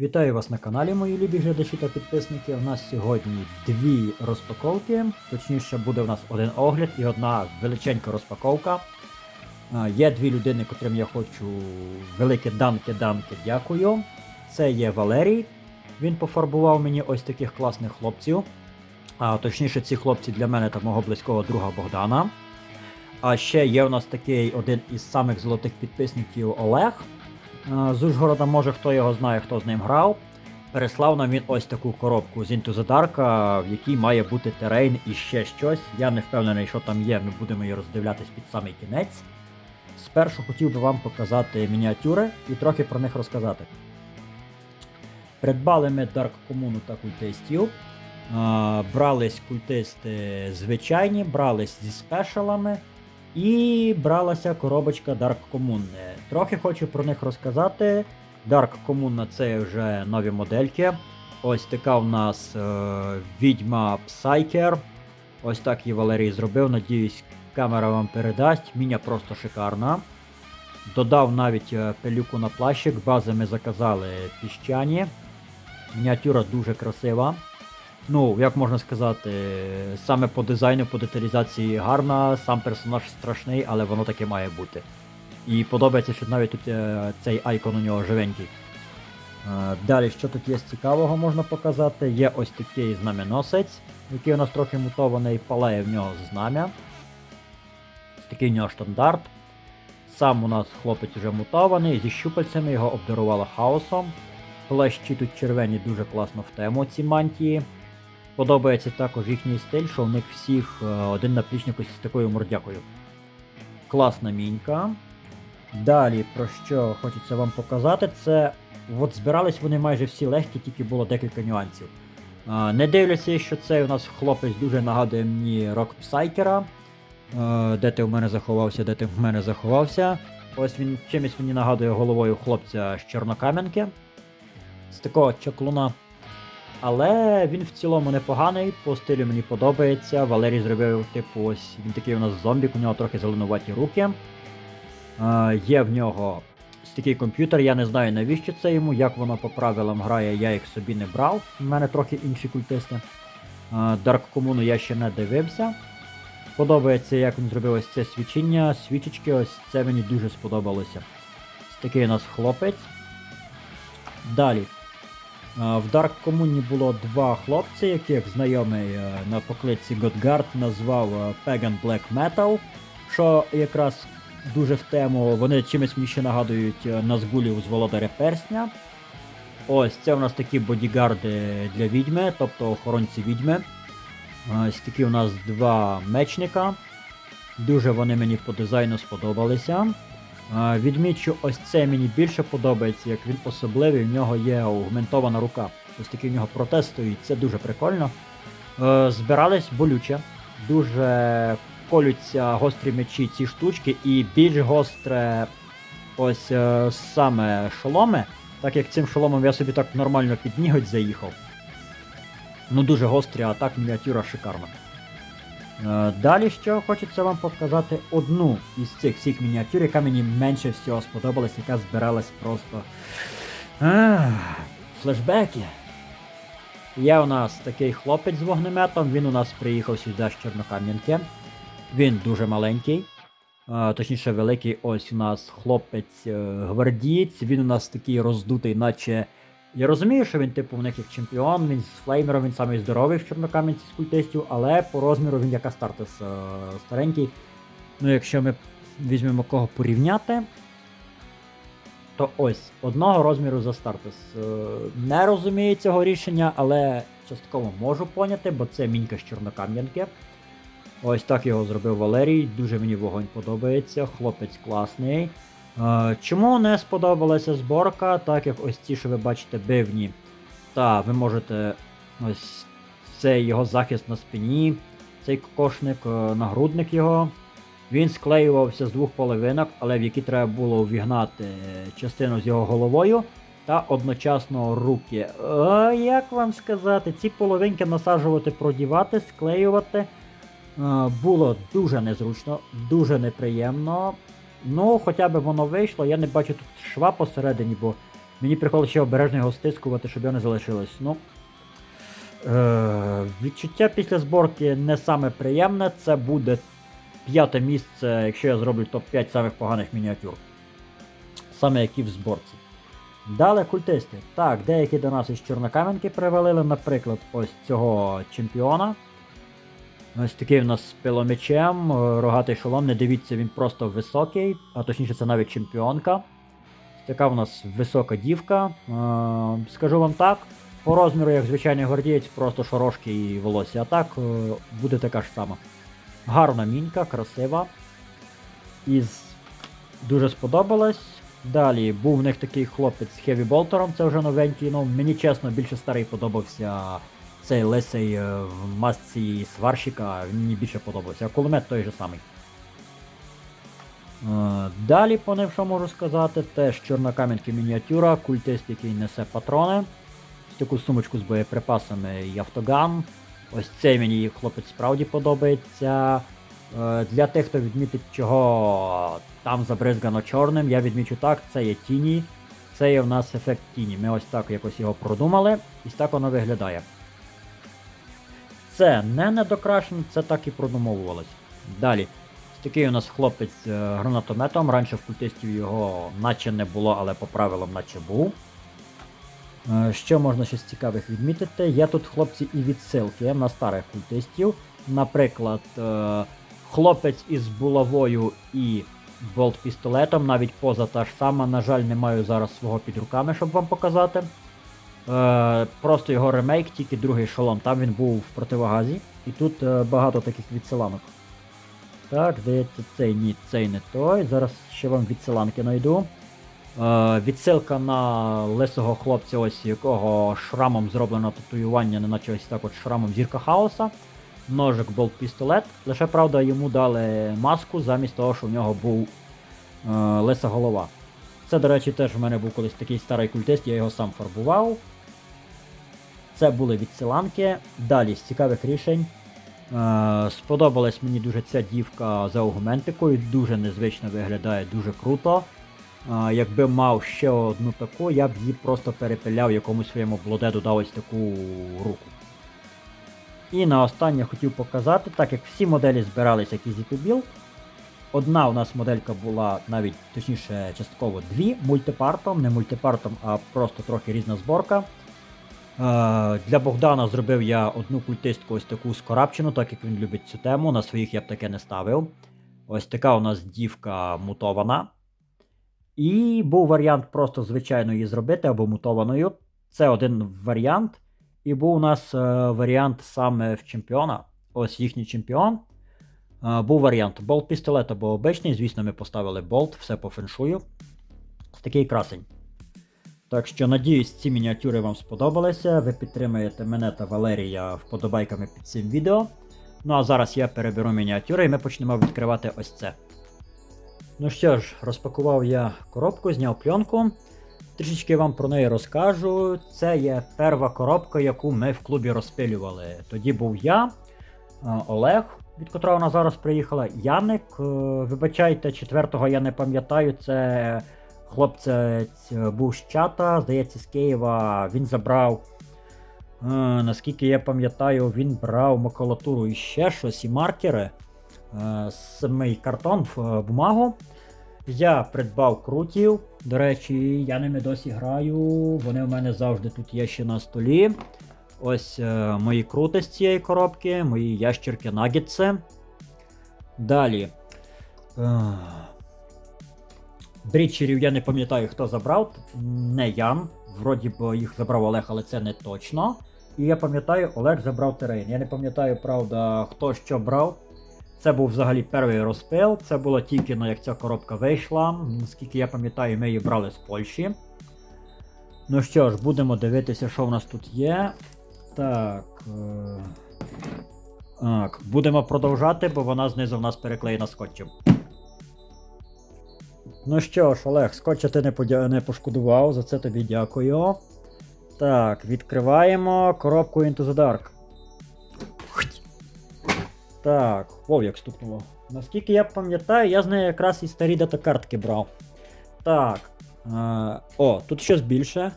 Вітаю вас на каналі, мої любі глядачі та підписники. У нас сьогодні дві розпаковки. Точніше, буде у нас один огляд і одна величенька розпаковка. Є дві людини, котрим я хочу велике данки-данки дякую. Це є Валерій. Він пофарбував мені ось таких класних хлопців. А, точніше, ці хлопці для мене та мого близького друга Богдана. А ще є у нас такий один із самих золотих підписників Олег. Е, З Ужгорода, може хто його знає, хто з ним грав. Переслав нам він ось таку коробку з Into the Dark, в якій має бути терейн і ще щось. Я не впевнений, що там є, ми будемо її роздивлятись під самий кінець. Спершу хотів би вам показати мініатюри і трохи про них розказати. Придбали ми Dark Commune та культистів. Е, Брались культисти звичайні, брались зі спешалами. І бралася коробочка Dark Commune. Трохи хочу про них розказати. Dark Commune це вже нові модельки. Ось така у нас е, відьма Psyker. Ось так її Валерій зробив. Надіюсь, камера вам передасть. Міня просто шикарна. Додав навіть е, пилюку на плащик, бази ми заказали піщані. Мініатюра дуже красива. Ну, як можна сказати, саме по дизайну, по деталізації гарна, сам персонаж страшний, але воно таке має бути. І подобається, що навіть тут е, цей айкон у нього живенький. Е, Далі, що тут є цікавого, можна показати. Є ось такий знаменосець, який у нас трохи мутований, палає в нього знам'я. Такий у нього штандарт. Сам у нас хлопець вже мутований, зі щупальцями його обдарувало хаосом. Плащі тут червені дуже класно в тему ці мантії. Подобається також їхній стиль, що у них всіх е, один наплічник ось з такою мордякою. Класна мінька. Далі, про що хочеться вам показати, це от збирались вони майже всі легкі, тільки було декілька нюансів. Е, Не дивлячись, що цей у нас хлопець дуже нагадує мені рок Псайкера. Е, Де ти в мене заховався, де ти в мене заховався. Ось він чимось мені нагадує головою хлопця з Чорнокам'янки. З такого чаклуна. Але він в цілому непоганий, по стилю мені подобається. Валерій зробив, типу, ось він такий у нас зомбік, у нього трохи зеленуваті руки. Е, є в нього такий комп'ютер, я не знаю навіщо це йому, як воно по правилам грає, я їх собі не брав. У мене трохи інші культисти. Е, Dark Commune я ще не дивився. Подобається, як він зробив ось це свічення, свічечки, ось це мені дуже сподобалося. Ось такий у нас хлопець. Далі. Е, В Dark Commune було два хлопці, яких знайомий е, на покличці Godguard назвав е, Pagan Black Metal, що якраз дуже в тему, вони чимось мені ще нагадують Назгулів з Володаря Персня. Ось це у нас такі бодігарди для відьми, тобто охоронці відьми. Ось такі у нас два мечника. Дуже вони мені по дизайну сподобалися. Відмічу, ось це мені більше подобається, як він особливий, в нього є аугментована рука. Ось такий в нього протез стоїть, це дуже прикольно. Е, Збирались болюче, дуже колються гострі мечі ці штучки, і більш гостре ось е, саме шоломи, так як цим шоломом я собі так нормально під ніготь заїхав. Ну дуже гострі, а так мініатюра шикарна. Е, Далі що хочеться вам показати одну із цих всіх мініатюр, яка мені менше всього сподобалась, яка збиралась просто. Флешбеки. Є у нас такий хлопець з вогнеметом, він у нас приїхав сюди з Чорнокам'янки. Він дуже маленький. е, Точніше, великий ось у нас хлопець е, він у нас такий роздутий, наче. Я розумію, що він, типу, в них як чемпіон, він з флеймером, він самий здоровий в Чорнокам'янці з культистів, але по розміру він як Астартес е, старенький. Ну, якщо ми візьмемо кого порівняти, то ось одного розміру за Астартес. Е, не розумію цього рішення, але частково можу поняти, бо це мінька з Чорнокам'янки. Ось так його зробив Валерій. Дуже мені вогонь подобається. Хлопець класний. Е, Чому не сподобалася зборка, так як ось ці, що ви бачите, бивні. Та ви можете ось цей його захист на спині, цей кокошник, е, нагрудник його. Він склеювався з двох половинок, але в які треба було увігнати частину з його головою та одночасно руки. Е, як вам сказати, ці половинки насаджувати, продівати, склеювати. е, Було дуже незручно, дуже неприємно. Ну, хоча б воно вийшло, я не бачу тут шва посередині, бо Мені приходилось ще обережно його стискувати, щоб його не залишилось. Ну, е, відчуття після зборки не саме приємне. Це буде п'яте місце, якщо я зроблю топ-5 самих поганих мініатюр. Саме які в зборці. Далі культисти. Так, деякі до нас із Чорнокаменки привалили, наприклад, ось цього чемпіона. Ось такий у нас з пиломечем, е, рогатий шолом. Не дивіться, він просто високий, а точніше, це навіть чемпіонка. Така у нас висока дівка. Е, скажу вам так, по розміру, як звичайний гвардієць, просто шорошки і волосся. А так е, буде така ж сама. Гарна мінька, красива. Із дуже сподобалась. Далі був в них такий хлопець з Хеві Болтером, це вже новенький. Ну, мені чесно, більше старий подобався цей Лесей в масці сварщика, він мені більше подобався. А кулемет той же самий. Е, Далі, по ним що можу сказати, теж чорнокам'янки мініатюра, культист, який несе патрони. Таку сумочку з боєприпасами і автоган. Ось цей мені хлопець справді подобається. Е, Для тих, хто відмітить, чого там забризгано чорним, я відмічу так, це є тіні. Це є в нас ефект тіні. Ми ось так якось його продумали, і так воно виглядає. Це не недокрашено, це так і продумовувалось. Далі. Такий у нас хлопець з е, гранатометом. Раніше в культистів його наче не було, але по правилам наче був. Е, Що можна ще з цікавих відмітити? Є тут хлопці і відсилки на старих культистів. Наприклад, е, хлопець із булавою і болт-пістолетом, навіть поза та ж сама. На жаль, не маю зараз свого під руками, щоб вам показати. Е, Просто його ремейк, тільки другий шолом. Там він був в противогазі. І тут е, багато таких відсиланок. Так, здається, цей ні, цей не той. Зараз ще вам відсиланки знайду. Е, відсилка на лисого хлопця, ось якого шрамом зроблено татуювання, неначе ось так от шрамом зірка хаоса. Ножик болт пістолет. Лише правда йому дали маску замість того, що в нього був е, лиса голова. Це, до речі, теж в мене був колись такий старий культист, я його сам фарбував. Це були відсиланки. Далі з цікавих рішень. Е, сподобалась мені дуже ця дівка за аугументикою, дуже незвично виглядає, дуже круто. Е, якби мав ще одну таку, я б її просто перепиляв якомусь своєму блоде, дав ось таку руку. І на останнє хотів показати, так як всі моделі збиралися як Easy to Одна у нас моделька була навіть точніше частково дві мультипартом, не мультипартом, а просто трохи різна зборка. Е, для Богдана зробив я одну культистку ось таку скорапчену, так як він любить цю тему. На своїх я б таке не ставив. Ось така у нас дівка мутована. І був варіант просто звичайно її зробити або мутованою. Це один варіант. І був у нас е, варіант саме в чемпіона. Ось їхній чемпіон. Е, був варіант болт пістолет або обичний. Звісно, ми поставили болт, все по феншую. Ось такий красень. Так що, надіюсь, ці мініатюри вам сподобалися. Ви підтримаєте мене та Валерія вподобайками під цим відео. Ну а зараз я переберу мініатюри і ми почнемо відкривати ось це. Ну що ж, розпакував я коробку, зняв пленку. Трішечки вам про неї розкажу. Це є перша коробка, яку ми в клубі розпилювали. Тоді був я, е, Олег, від котрого вона зараз приїхала, Яник. е, Вибачайте, четвертого я не пам'ятаю. Це хлопець був з чата, здається, з Києва. Він забрав. е, Наскільки я пам'ятаю, він брав макулатуру і ще щось, і маркери. е, Самий картон в е, бумагу. Я придбав крутів. До речі, я ними досі граю. Вони в мене завжди тут є ще на столі. Ось е, мої крути з цієї коробки, мої ящерки нагітси. Далі. Брітчерів я не пам'ятаю, хто забрав. Не Ян. Вроді б їх забрав Олег, але це не точно. І я пам'ятаю, Олег забрав терейн. Я не пам'ятаю, правда, хто що брав. Це був взагалі перший розпил. Це було тільки ну, як ця коробка вийшла. Наскільки я пам'ятаю, ми її брали з Польщі. Ну що ж, будемо дивитися, що в нас тут є. Так. е, Так, будемо продовжати, бо вона знизу в нас переклеєна скотчем. Ну що ж, Олег, скотча ти не, подя... не пошкодував, за це тобі дякую. Так, відкриваємо коробку Into the Dark. Так, вов як стукнуло. Наскільки я пам'ятаю, я з неї якраз і старі датакартки брав. Так. Е, о, тут щось більше.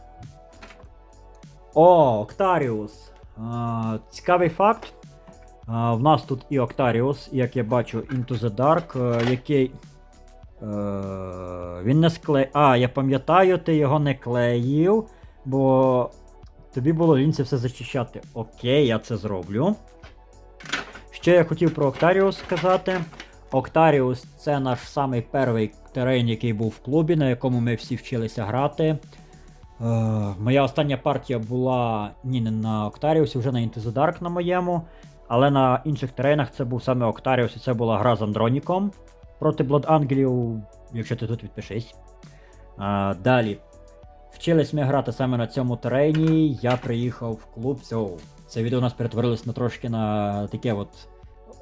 О, Октаріус. Е, цікавий факт. Е, в нас тут і Октаріус, як я бачу, Into the Dark, е, який. Е, він не склеїв. А, я пам'ятаю, ти його не клеїв, бо тобі було лінці все зачищати. Окей, я це зроблю. Ще я хотів про Октаріус сказати. Октаріус це наш самий перший терен, який був в клубі, на якому ми всі вчилися грати. Е, моя остання партія була ні, не на Октаріусі, вже на Into the Dark на моєму. Але на інших теренах це був саме Октаріус, і це була гра з Андроніком проти Blood Ангелів, якщо ти тут відпишись. А, далі. Вчились ми грати саме на цьому терені. Я приїхав в клуб. Цього. Це відео у нас перетворилось на трошки на таке от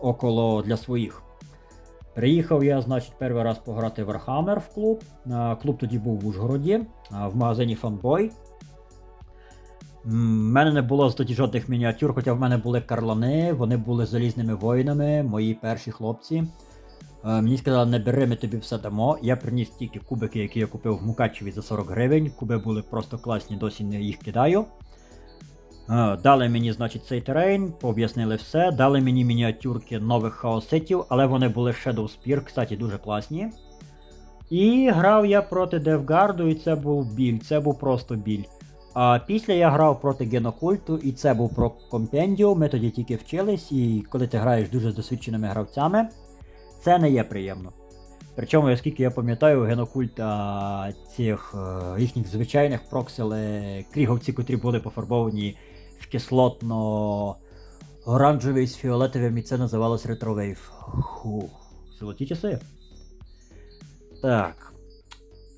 около для своїх. Приїхав я, значить, перший раз пограти в Warhammer в клуб. Клуб тоді був в Ужгороді, а, в магазині Fanboy. У мене не було тоді жодних мініатюр, хоча в мене були карлани, вони були залізними воїнами, мої перші хлопці. Е, Мені сказали, не бери, ми тобі все дамо. Я приніс тільки кубики, які я купив в Мукачеві за 40 гривень. Куби були просто класні, досі не їх кидаю. Е, Дали мені, значить, цей терен, пооб'яснили все. Дали мені мініатюрки нових хаоситів, але вони були Shadow Spear, кстати, дуже класні. І грав я проти Девгарду, і це був біль, це був просто біль. А після я грав проти генокульту, і це був про компендіо. Ми тоді тільки вчились, і коли ти граєш дуже з досвідченими гравцями, це не є приємно. Причому, оскільки я пам'ятаю, у генокульта цих е, їхніх звичайних проксили кріговці, котрі були пофарбовані в кислотно оранжевий з фіолетовим, і це називалось ретровейв. Фу, золоті часи. Так.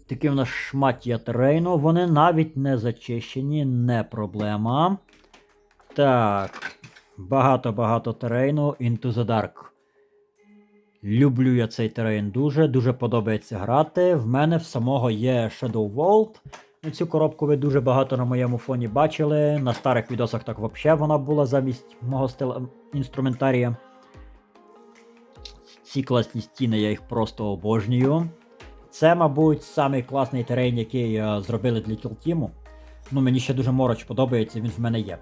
Такі в нас шмаття терейну. Вони навіть не зачищені, не проблема. Так. Багато-багато терейну. Into the Dark. Люблю я цей терен дуже, дуже подобається грати. В мене в самого є Shadow Vault. Цю коробку ви дуже багато на моєму фоні бачили. На старих відосах так взагалі вона була замість мого стила інструментарія. Ці класні стіни, я їх просто обожнюю. Це, мабуть, самий класний терен, який е, зробили для кілтіму. Ну, мені ще дуже мороч подобається, він в мене є.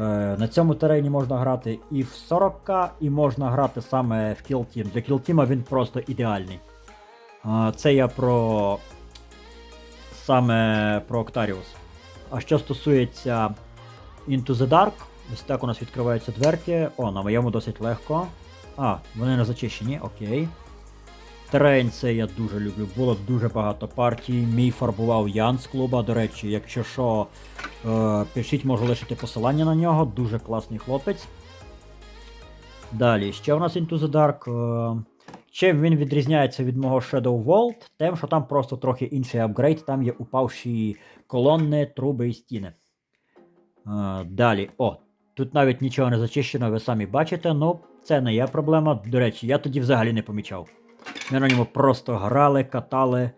Е, на цьому терені можна грати і в 40к, і можна грати саме в Kill Team. Для Team він просто ідеальний. Це я про саме про Octarius. А що стосується Into the Dark, ось так у нас відкриваються дверки. О, на моєму досить легко. А, вони не зачищені, окей. Терен це я дуже люблю. Було дуже багато партій. Мій фарбував Ян з клуба. До речі, якщо що, е, пишіть, можу лишити посилання на нього. Дуже класний хлопець. Далі, ще у нас Into the Dark. Е, чим він відрізняється від мого Shadow Vault? Тим, що там просто трохи інший апгрейд, там є упавші колонни, труби і стіни. Е, далі, о, тут навіть нічого не зачищено, ви самі бачите, ну це не є проблема. До речі, я тоді взагалі не помічав. Ми на ньому просто грали, катали.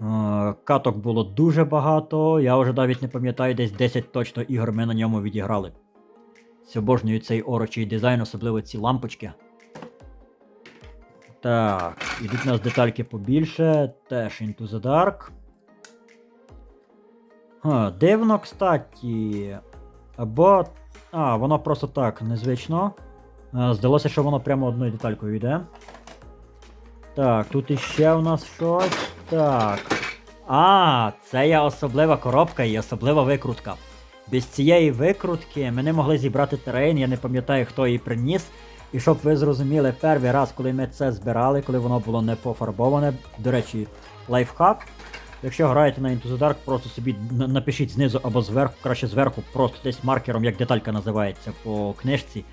Е, Каток було дуже багато. Я вже навіть не пам'ятаю, десь 10 точно ігор ми на ньому відіграли. Це обожнюю цей орочий дизайн, особливо ці лампочки. Так, ідуть у нас детальки побільше. Теж Into the Dark. Ха, дивно, кстати. Або. А, воно просто так, незвично. Е, Здалося, що воно прямо одною деталькою йде. Так, тут іще у нас щось. Так. А, це є особлива коробка і особлива викрутка. Без цієї викрутки ми не могли зібрати терен, я не пам'ятаю, хто її приніс. І щоб ви зрозуміли, перший раз, коли ми це збирали, коли воно було не пофарбоване, до речі, лайфхак. Якщо граєте на Into Dark, просто собі напишіть знизу або зверху, краще зверху, просто десь маркером, як деталька називається по книжці.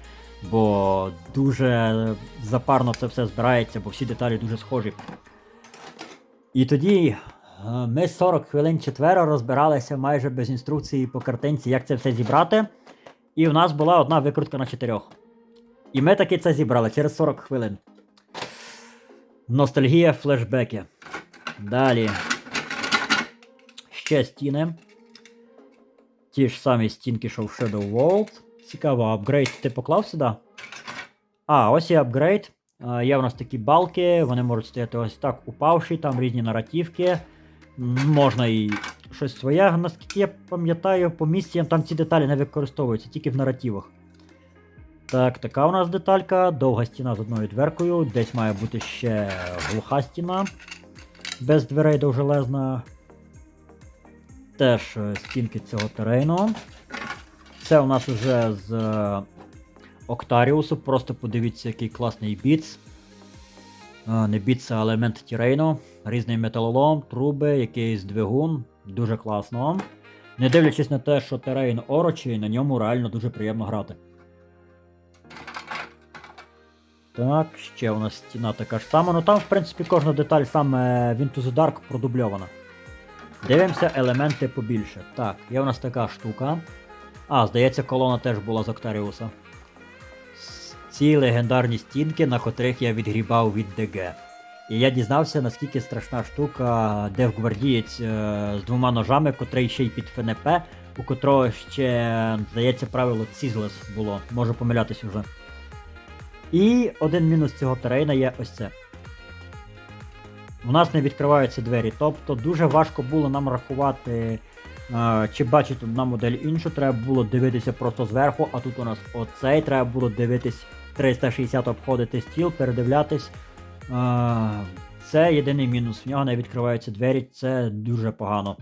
Бо дуже запарно це все збирається, бо всі деталі дуже схожі. І тоді е, ми 40 хвилин четверо розбиралися майже без інструкції по картинці, як це все зібрати. І в нас була одна викрутка на чотирьох. І ми таки це зібрали через 40 хвилин. Ностальгія, флешбеки. Далі. Ще стіни. Ті ж самі стінки, що в Shadow Vault. Цікаво, апгрейд ти поклав сюди? А, ось і апгрейд. Є в нас такі балки, вони можуть стояти ось так упавші, там різні наративки. Можна і щось своє, наскільки я пам'ятаю, по місіям там ці деталі не використовуються, тільки в наративах. Так, така у нас деталька, довга стіна з одною дверкою, десь має бути ще глуха стіна. Без дверей довжелезна. Теж е, стінки цього терейну. Це у нас уже з е, Октаріусу. Просто подивіться, який класний біц. Е, Не біц, а елемент терейну. Різний металолом, труби, якийсь двигун. Дуже класно. Не дивлячись на те, що терейн орочий, на ньому реально дуже приємно грати. Так, ще у нас стіна така ж сама. Ну там, в принципі, кожна деталь саме Into the Dark продубльована. Дивимося елементи побільше. Так, є у нас така штука. А, здається, колона теж була з Октаріуса. Ці легендарні стінки, на котрих я відгрібав від ДГ. І я дізнався, наскільки страшна штука Девгвардієць е, з двома ножами, котрий ще й під ФНП, у котрого ще, здається, правило Цізлес було. Можу помилятись уже. І один мінус цього терейна є ось це. У нас не відкриваються двері, тобто дуже важко було нам рахувати, чи бачить одна модель іншу, треба було дивитися просто зверху, а тут у нас оцей, треба було дивитись 360 обходити стіл, передивлятись. Е, це єдиний мінус. В нього не відкриваються двері, це дуже погано.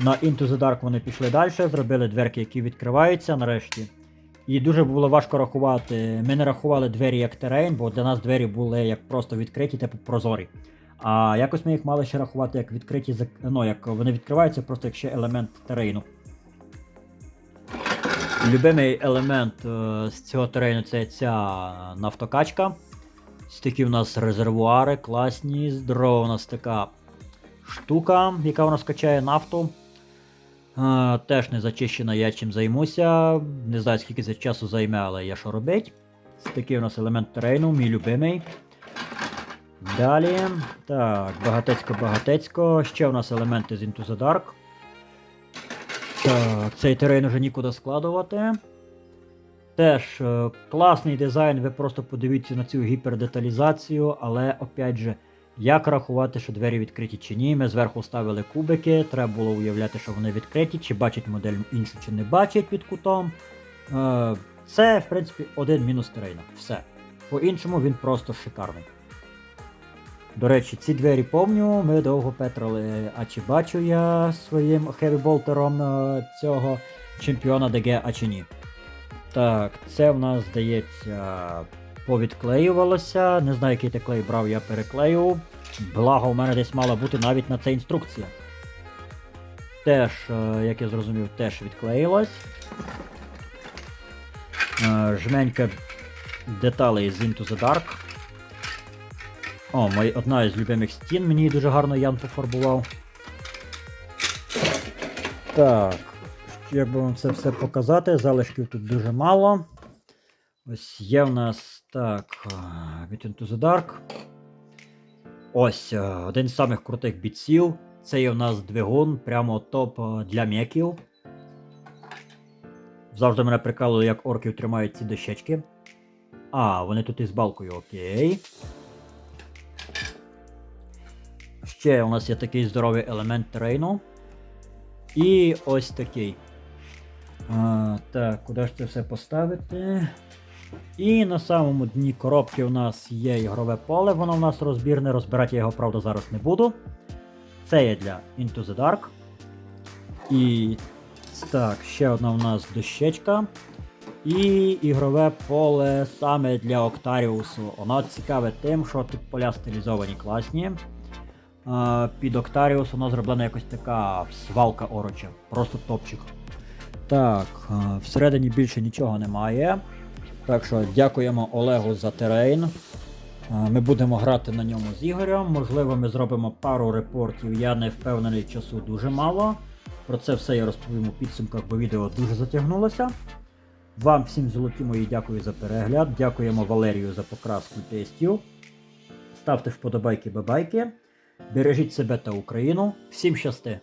На Into the Dark вони пішли далі, зробили дверки, які відкриваються нарешті. І дуже було важко рахувати. Ми не рахували двері як терейн, бо для нас двері були як просто відкриті, типу прозорі. А якось ми їх мали ще рахувати як відкриті, ну, як вони відкриваються просто як ще елемент терейну. Любимий елемент е, з цього терейну це ця нафтокачка. Ось такі у нас резервуари класні, здорова у нас така штука, яка у нас качає нафту. Е, теж не зачищена, я чим займуся. Не знаю, скільки це часу займе, але є що робить. Ось такий у нас елемент терейну, мій любимий. Далі. Так, багатецько-багатецько. Ще у нас елементи з Into the Dark. Так, цей терейн вже нікуди складувати. Теж е, класний дизайн, ви просто подивіться на цю гіпердеталізацію, але опять же, як рахувати, що двері відкриті чи ні. Ми зверху ставили кубики, треба було уявляти, що вони відкриті, чи бачить модель іншу, чи не бачить під кутом. Е, Це, в принципі, один мінус терейна. Все. По-іншому він просто шикарний. До речі, ці двері помню, ми довго петрили, а чи бачу я своїм хевіболтером е, цього чемпіона ДГ, а чи ні. Так, це в нас, здається, повідклеювалося. Не знаю, який ти клей брав, я переклею. Благо, у мене десь мала бути навіть на це інструкція. Теж, е, як я зрозумів, теж відклеїлась. Е, Жменька деталей з Into the Dark. О, мої, одна із любимих стін, мені дуже гарно Ян пофарбував. Так, як би вам це все показати, залишків тут дуже мало. Ось є в нас так. від Into the Dark. Ось е, один з самих крутих бійців. Це є в нас двигун, прямо топ е, для м'яків. Завжди мене прикалує, як орків тримають ці дощечки. А, вони тут із балкою, окей. Ще у нас є такий здоровий елемент терейну. І ось такий. А, так, куди ж це все поставити? І на самому дні коробки у нас є ігрове поле, воно у нас розбірне, розбирати я його, правда, зараз не буду. Це є для Into the Dark. І так, ще одна у нас дощечка. І ігрове поле саме для Октаріусу. Воно цікаве тим, що тут поля стилізовані класні. Під Октаріус воно зроблена якось така свалка ороча. Просто топчик. Так, всередині більше нічого немає. Так що дякуємо Олегу за терейн. Ми будемо грати на ньому з Ігорем. Можливо, ми зробимо пару репортів. Я не впевнений, часу дуже мало. Про це все я розповім у підсумках, бо відео дуже затягнулося. Вам всім золоті мої дякую за перегляд. Дякуємо Валерію за покраску тестів. Ставте вподобайки бабайки. Бережіть себе та Україну. Всім щасти!